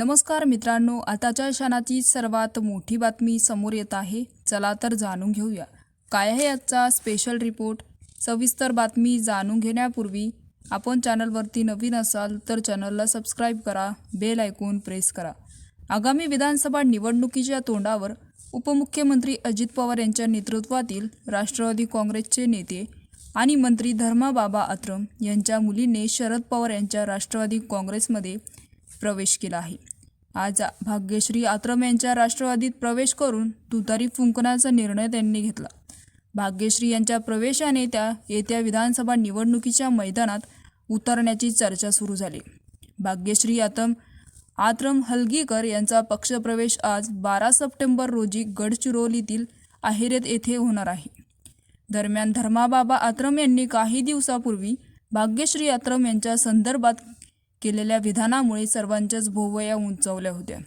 नमस्कार मित्रांनो आताच्या क्षणाची सर्वात मोठी बातमी समोर येत आहे. चला तर जाणून घेऊया. काय आहे आजचा स्पेशल रिपोर्ट सविस्तर बातमी जाणून घेण्यापूर्वी आपण चॅनलवरती नवीन असाल तर चॅनलला सबस्क्राईब करा बेल ऐकून प्रेस करा. आगामी विधानसभा निवडणुकीच्या तोंडावर उपमुख्यमंत्री अजित पवार यांच्या नेतृत्वातील राष्ट्रवादी काँग्रेसचे नेते आणि मंत्री धर्माबाबा अत्रम यांच्या मुलीने शरद पवार यांच्या राष्ट्रवादी काँग्रेसमध्ये प्रवेश केला आहे. आज भाग्यश्री आत्रम यांच्या राष्ट्रवादीत प्रवेश करून तुतारी फुंकण्याचा निर्णय त्यांनी घेतला. भाग्यश्री यांच्या प्रवेशाने त्या येत्या विधानसभा निवडणुकीच्या मैदानात उतरण्याची चर्चा सुरू झाली. भाग्यश्री आतम आत्रम हलगीकर यांचा पक्षप्रवेश आज बारा सप्टेंबर रोजी गडचिरोलीतील अहिरेत येथे होणार आहे. दरम्यान धर्माबाबा आत्रम यांनी काही दिवसापूर्वी भाग्यश्री आत्रम यांच्या संदर्भात केलेल्या विधानामुळे सर्वांच्याच भोवया उंचावल्या होत्या.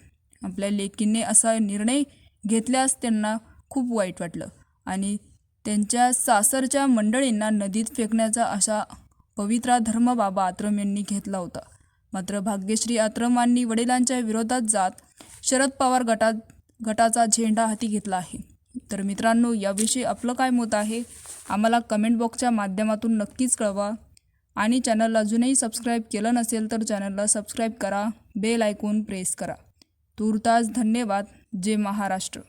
आपल्या लेकींनी असा निर्णय घेतल्यास त्यांना खूप वाईट वाटलं आणि त्यांच्या सासरच्या मंडळींना नदीत फेकण्याचा अशा पवित्रा धर्म बाबा आत्रम यांनी घेतला होता. मात्र भाग्यश्री आत्रमांनी वडिलांच्या विरोधात जात शरद पवार गटात गटाचा झेंडा हाती घेतला आहे. तर मित्रांनो याविषयी आपलं काय मत आहे? आम्हाला कमेंट बॉक्सच्या माध्यमातून नक्कीच कळवा. आणि चॅनलला अजूनही सबस्क्राईब केलं नसेल तर चॅनलला सबस्क्राईब करा. बेल ऐकून प्रेस करा. तूर्तास धन्यवाद. जय महाराष्ट्र.